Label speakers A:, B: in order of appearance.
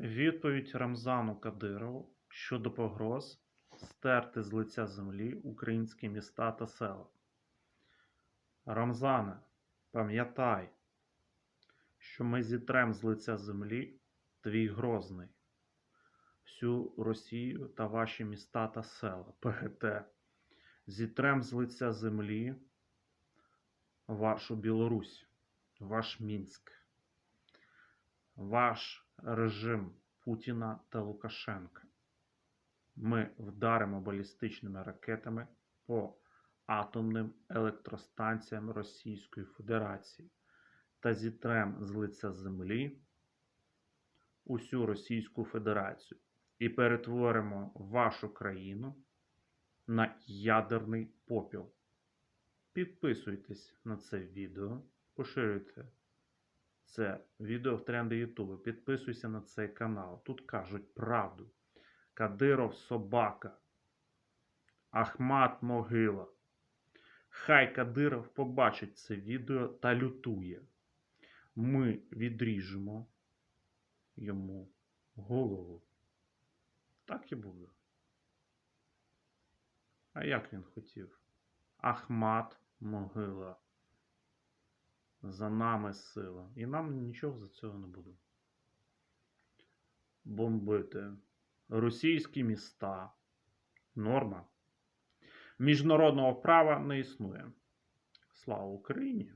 A: Відповідь Рамзану Кадирову щодо погроз стерти з лиця землі українські міста та села. Рамзане, пам'ятай, що ми зітрем з лиця землі твій грозний, всю Росію та ваші міста та села, ПГТ, зітрем з лиця землі вашу Білорусь, ваш Мінськ, ваш режим Путіна та Лукашенка. Ми вдаримо балістичними ракетами по атомним електростанціям Російської Федерації та зітрем з лиця землі усю Російську Федерацію і перетворимо вашу країну на ядерний попіл. Підписуйтесь на це відео, поширюйте це відео в тренди Ютубу. Підписуйся на цей канал. Тут кажуть правду. Кадиров собака. Ахмат могила. Хай Кадиров побачить це відео та лютує. Ми відріжемо йому голову. Так і буде. А як він хотів? Ахмат могила. За нами сила. І нам нічого за цього не буде. Бомбити російські міста. Норма. Міжнародного права не існує. Слава Україні!